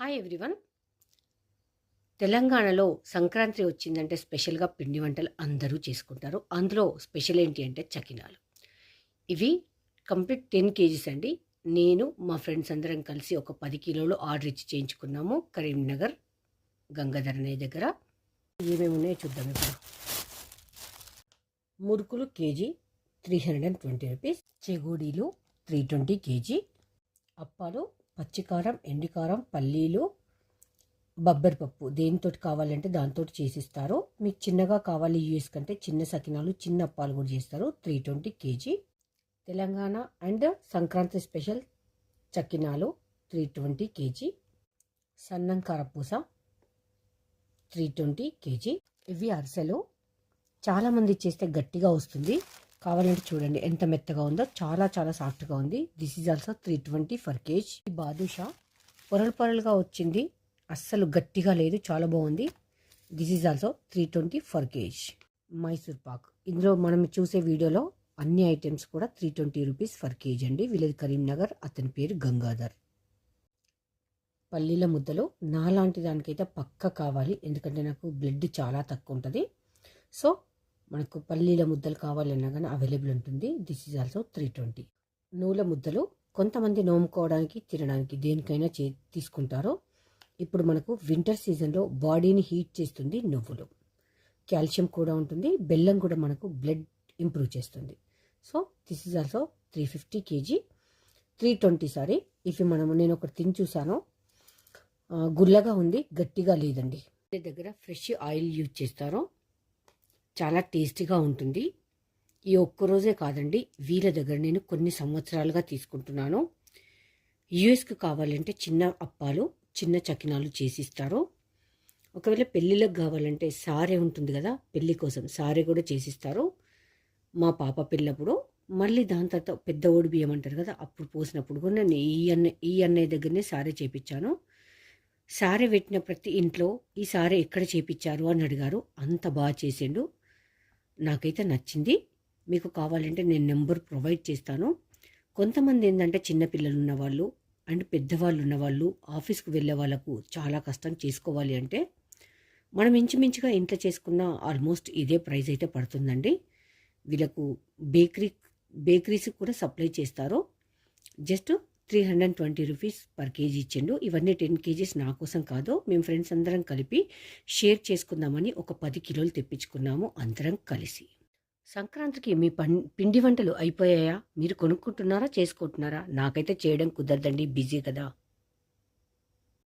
Hi everyone తెలంగాణలో సంక్రాంతి వచ్చిందంటే స్పెషల్గా పిండి వంటలు అందరూ చేసుకుంటారు. అందులో స్పెషల్ ఏంటి అంటే చకినాలు. ఇవి కంప్లీట్ టెన్ కేజీస్ అండి. నేను మా ఫ్రెండ్స్ అందరం కలిసి ఒక పది కిలోలు ఆర్డర్ ఇచ్చి చేయించుకున్నాము. కరీంనగర్ గంగాధర్ అనే దగ్గర. ఏమేమి ఉన్నాయో చూద్దాం ఇప్పుడు. మురుకులు KG three hundred and twenty rupees. చెగోడీలు three twenty KG. అప్పాలు పచ్చికారం ఎండికారం పల్లీలు బబ్బరిపప్పు దేనితో కావాలంటే దాంతో చేసిస్తారు. మీకు చిన్నగా కావాలి యూఎస్ కంటే చిన్న సకినాలు చిన్న అప్పాలు కూడా చేస్తారు. Three twenty KG. Telangana and Sankranti special చకినాలు three twenty KG. సన్నం కారపూస త్రీ ట్వంటీ కేజీ. ఇవి అరిసెలు. చాలామంది చేస్తే గట్టిగా వస్తుంది. కావాలంటే చూడండి ఎంత మెత్తగా ఉందో చాలా చాలా సాఫ్ట్గా ఉంది. This is also three twenty for KG ఈ బాదుషా. పొరలు పొరలుగా వచ్చింది. అస్సలు గట్టిగా లేదు చాలా బాగుంది. This is also three twenty for KG Mysore pak. ఇందులో మనం చూసే వీడియోలో అన్ని ఐటమ్స్ కూడా three twenty rupees for KG అండి. వీళ్ళది కరీంనగర్ అతని పేరు గంగాధర్. పల్లీల ముద్దలు. నాలాంటి దానికైతే పక్క కావాలి ఎందుకంటే నాకు బ్లడ్ చాలా తక్కువ ఉంటుంది. సో మనకు పల్లీల ముద్దలు కావాలన్నా కానీ అవైలబుల్ ఉంటుంది. This is also three twenty నూల ముద్దలు కొంతమంది నోముకోవడానికి తినడానికి దేనికైనా చే తీసుకుంటారో. ఇప్పుడు మనకు వింటర్ సీజన్లో బాడీని హీట్ చేస్తుంది నువ్వులు. కాల్షియం కూడా ఉంటుంది. బెల్లం కూడా మనకు బ్లడ్ ఇంప్రూవ్ చేస్తుంది. So this is also three fifty KG. Three twenty sorry ఇవి మనము నేను ఒకటి తిని చూసాను గుల్లగా ఉంది గట్టిగా లేదండి. దగ్గర ఫ్రెష్ ఆయిల్ యూజ్ చేస్తారు. చాలా టేస్టీగా ఉంటుంది. ఈ ఒక్కరోజే కాదండి వీళ్ళ దగ్గర నేను కొన్ని సంవత్సరాలుగా తీసుకుంటున్నాను. యుఎస్కి కావాలంటే చిన్న అప్పాలు చిన్న చకినాలు చేసిస్తారు. ఒకవేళ పెళ్ళిళ్ళకి కావాలంటే సారే ఉంటుంది కదా పెళ్ళి కోసం సారే కూడా చేసిస్తారు. మా పాప పెళ్ళప్పుడు మళ్ళీ దాని తర్వాత పెద్ద ఓడి బియ్యం అంటారు కదా అప్పుడు పోసినప్పుడు కూడా నేను ఈ అన్న ఈ అన్నయ్య దగ్గరనే సారే చేపించాను సారే పెట్టిన ప్రతి ఇంట్లో ఈ సారే ఎక్కడ చేపించారు అని అడిగారు అంత బాగా చేసిండు. నాకైతే నచ్చింది. మీకు కావాలంటే నేను నెంబర్ ప్రొవైడ్ చేస్తాను. కొంతమంది ఏంటంటే చిన్నపిల్లలు ఉన్నవాళ్ళు అండ్ పెద్దవాళ్ళు ఉన్నవాళ్ళు ఆఫీస్కి వెళ్ళే వాళ్ళకు చాలా కష్టం చేసుకోవాలి అంటే మనం ఇంచుమించుగా ఇంట్లో చేసుకున్న ఆల్మోస్ట్ ఇదే ప్రైస్ అయితే పడుతుందండి. వీళ్ళకు బేకరీ బేకరీస్కి కూడా సప్లై చేస్తారు. Just three hundred twenty rupees per KG ఇచ్చిండు. ఇవన్నీ టెన్ కేజీస్ నా కోసం కాదు. మేము ఫ్రెండ్స్ అందరం కలిపి షేర్ చేసుకుందామని ఒక పది కిలోలు తెప్పించుకున్నాము. అందరం కలిసి. సంక్రాంతికి మీ పం పిండి వంటలు అయిపోయాయా? మీరు కొనుక్కుంటున్నారా? చేసుకుంటున్నారా? నాకైతే చేయడం కుదరదండి. బిజీ కదా.